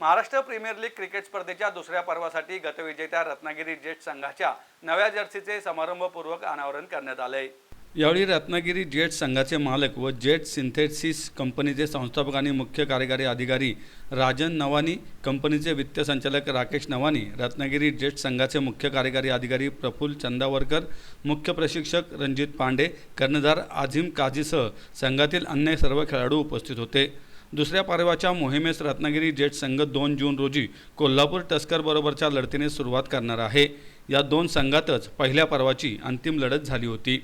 Maharashtra premiere league cricket स्पर्धेच्या दुसऱ्या पर्वासाठी गतविजेत्या Ratnagiri jet संघाच्या नव्या जर्सीचे समारंभपूर्वक अनावरण करण्यात आले यावेळी रत्नागिरी जेट संघाचे मालक व जेट सिंथेसिस कंपनीचे संस्थापक आणि मुख्य कार्यकारी अधिकारी राजन नवानी कंपनीचे वित्त संचालक राकेश नवानी रत्नागिरी जेट संघाचे मुख्य कार्यकारी अधिकारी प्रफुल्ल चंदावरकर मुख्य प्रशिक्षक रणजित पांडे कर्णधार आझिम काझीसह संघातील अन्य सर्व खेळाडू उपस्थित होते. दुसऱ्या पारवाच्या मोहिमेस रत्नागिरी जेट संघ दोन जून रोजी कोल्हापूर टस्करबरोबरच्या लढतीने सुरुवात करणार आहे. या दोन संघातच पहिल्या पर्वाची अंतिम लढत झाली होती.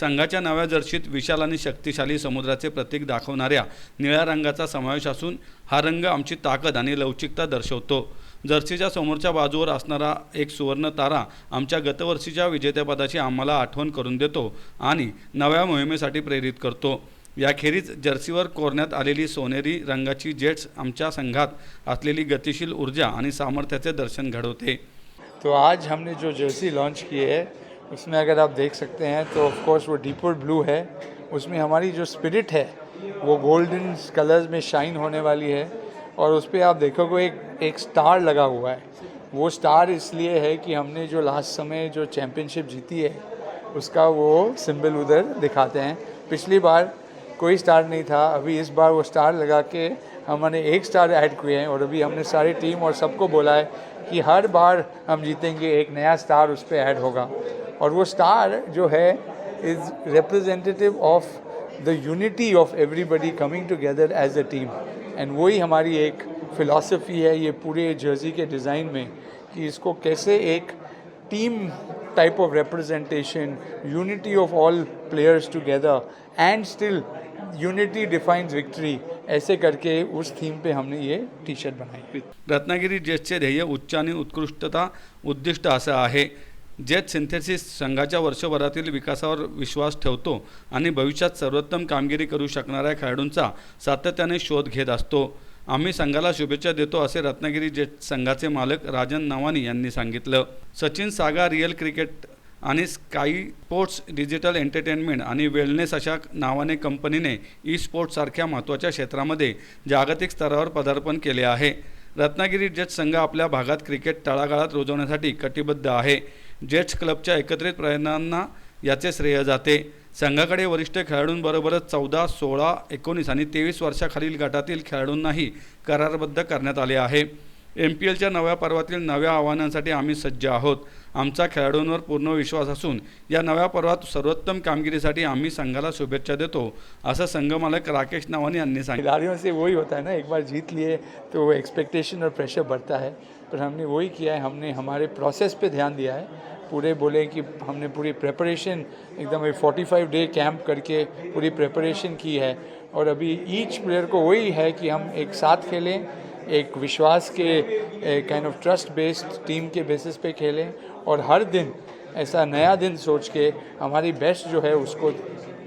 संघाच्या नव्या जर्शीत विशाल आणि शक्तिशाली समुद्राचे प्रतीक दाखवणाऱ्या निळ्या रंगाचा समावेश असून हा रंग आमची ताकद आणि लवचिकता दर्शवतो. जर्सीच्या समोरच्या बाजूवर असणारा एक सुवर्ण तारा आमच्या गतवर्षीच्या विजेतेपदाची आम्हाला आठवण करून देतो आणि नव्या मोहिमेसाठी प्रेरित करतो. याखेरीज जर्सीवर कोरण्यात आलेली सोनेरी रंगाची जेट्स आमच्या संघात असलेली गतिशील ऊर्जा आणि सामर्थ्याचे दर्शन घडवते. तो आज हमने जो जर्सी लॉन्च की है, उसमें अगर आप देख सकते हैं तो ऑफ़ कोर्स वो डीपर ब्लू है। उसमें हमारी जो स्पिरिट है, वो गोल्डन कलर्स में शाइन होने वाली है। और उस पर आप देखोगे, एक एक स्टार लगा हुआ है। वो स्टार इसलिए है कि हमने जो लास्ट समय जो चैम्पियनशिप जीती है, उसका वो सिंबल उधर दिखाते हैं। पिछली बार कोई स्टार नहीं था। अभी इस बार वो स्टार लगा के हमने एक स्टार ऐड किए हैं और अभी हमने सारी टीम और सबको बोला है कि हर बार हम जीतेंगे, एक नया स्टार उस पर ऐड होगा। और वो स्टार जो है is representative of the unity of everybody coming together as a team and वही हमारी एक फ़िलासफ़ी है, ये पूरे जर्सी के डिज़ाइन में, कि इसको कैसे एक team type of representation, unity of all players together, and still unity defines victory. ऐसे करके उस थीम पे हमने ये टी शर्ट बनाई रत्नागिरी जेटचे ध्येय उच्च आणि उत्कृष्टता उद्दिष्ट असं आहे. जेट सिंथेसिस संघाच्या वर्षभरातील विकासावर विश्वास ठेवतो आणि भविष्यात सर्वोत्तम कामगिरी करू शकणाऱ्या खेळाडूंचा सातत्याने शोध घेत असतो. आम्ही संघाला शुभेच्छा देतो असे रत्नागिरी जेट संघाचे मालक राजन नवानी यांनी सांगितलं. सचिन सागा रिअल क्रिकेट आणि स्काई स्पोर्ट्स डिजिटल एंटरटेनमेंट आणि वेलनेस अशा नावाने कंपनीने ई स्पोर्ट्ससारख्या महत्त्वाच्या क्षेत्रामध्ये जागतिक स्तरावर पदार्पण केले आहे. रत्नागिरी जेट्स संघ आपल्या भागात क्रिकेट तळागाळात रुजवण्यासाठी कटिबद्ध आहे. जेट्स क्लबच्या एकत्रित प्रयत्नांना याचे श्रेय जाते. संघाकडे वरिष्ठ खेळाडूंबरोबरच चौदा सोळा एकोणीस आणि तेवीस वर्षाखालील गटातील खेळाडूंनाही करारबद्ध करण्यात आले आहे. एम पी एलच्या नव्या पर्वातील नव्या आव्हानांसाठी आम्ही सज्ज आहोत. आमचा खेळाडूंवर पूर्ण विश्वास असून या नव्या पर्वात सर्वोत्तम कामगिरीसाठी आम्ही संघाला शुभेच्छा देतो असं संघमालक राकेश नावानी यांनी सांगितलं. खिलाड़ियों से वही होता है ना एक बार जीत लिए तो वो एक्सपेक्टेशन और प्रेशर बढ़ता है पर हमने वही किया है हमने हमारे प्रोसेस पे ध्यान दिया है पूरे बोले कि हमने पूरी प्रेपरेशन एकदम एक 45 डे कैंप करके पूरी प्रेपरेशन की है। और अभी ईच प्लेयर को वही है कि हम एक साथ खेलें, एक विश्वास के kind of trust based team के बेसिस पे खेलें। और हर दिन, ऐसा नया दिन सोच के, हमारी बेस्ट जो है उसको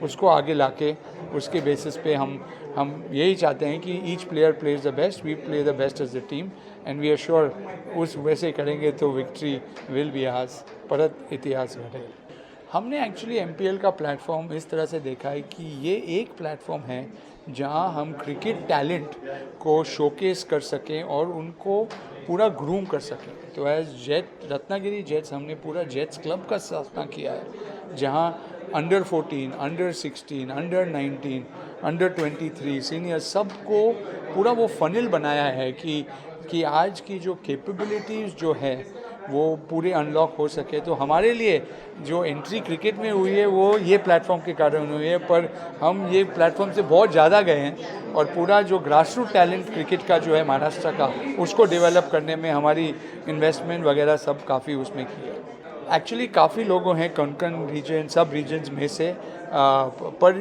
उसको आगे ला के उसके बेसिस पे हम हम यही चाहते हैं कि each player plays the best we play the best as the team and we are sure उस वैसे करेंगे तो विक्ट्री विल बी आज परत इतिहास घटेगा हमने एक्चुअली एमपीएल का प्लेटफॉर्म इस तरह से देखा है कि ये एक प्लेटफॉर्म है जहाँ हम क्रिकेट टैलेंट को शोकेस कर सकें और उनको पूरा ग्रूम कर सकें। तो एज जेट रत्नागिरी जेट्स हमने पूरा जेट्स क्लब का स्थापना किया है, जहाँ under 14, under 16, under 19, under 23 senior सबको पूरा वो फनल बनाया है कि कि आज की जो कैपेबिलिटीज़ जो है वो पूरे अनलॉक हो सके। तो हमारे लिए जो एंट्री क्रिकेट में हुई है वो ये प्लेटफॉर्म के कारण हुई है पर हम ये प्लेटफॉर्म से बहुत ज़्यादा गए हैं और पूरा जो ग्रास रूट टैलेंट क्रिकेट का जो है महाराष्ट्र का उसको डेवलप करने में हमारी इन्वेस्टमेंट वगैरह सब काफ़ी उसमें की है। एक्चुअली काफ़ी लोगों हैं कनकन रीजन सब रीजन्स में से आ, पर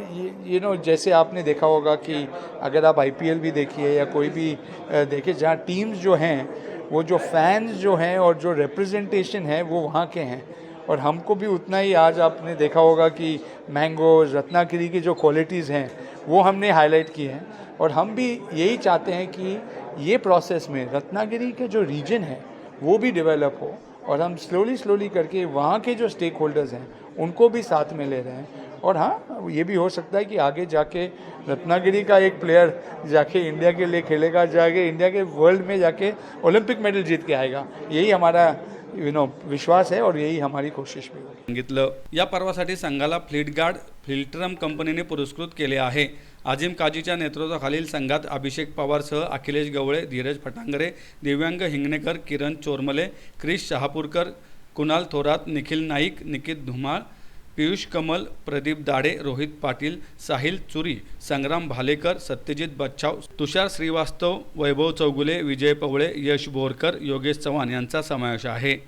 यू नो जैसे आपने देखा होगा कि अगर आप आईपीएल भी देखिए या कोई भी देखिए जहाँ टीम्स जो हैं वो जो फैंस जो हैं और जो रिप्रेजेंटेशन है वो वहाँ के हैं। और हमको भी उतना ही आज आपने देखा होगा कि मैंगोज रत्नागिरी की जो क्वालिटीज़ हैं वो हमने हाईलाइट की हैं। और हम भी यही चाहते हैं कि ये प्रोसेस में रत्नागिरी के जो रीजन है वो भी डेवलप हो। और हम स्लोली स्लोली करके वहाँ के जो स्टेक होल्डर्स हैं, उनको भी साथ में ले रहे हैं। और हाँ ये भी हो सकता है कि आगे जाके रत्नागिरी का एक प्लेयर जाके इंडिया के लिए खेलेगा, जाके इंडिया के वर्ल्ड में जाके ओलंपिक मेडल जीत के आएगा। यही हमारा यू नो विश्वास है और यही हमारी कोशिश भी सांगितलं, या पर्वासाठी संघाला फ्लीटगार्ड फिल्ट्रम कंपनीने पुरस्कृत केले आहे. आजिम काजीच्या नेतृत्वाखालील संघात अभिषेक पवारसह अखिलेश गवळे धीरज फटांगरे दिव्यांग हिंगणेकर किरण चोरमले क्रिश शहापूरकर कुणाल थोरात निखिल नाईक निकित धुमाळ पियुष कमल प्रदीप दाडे रोहित पाटील साहिल चुरी संग्राम भालेकर सत्यजित बच्छाव तुषार श्रीवास्तव वैभव चौगुले विजय पवळे यश बोरकर योगेश चव्हाण यांचा समावेश आहे.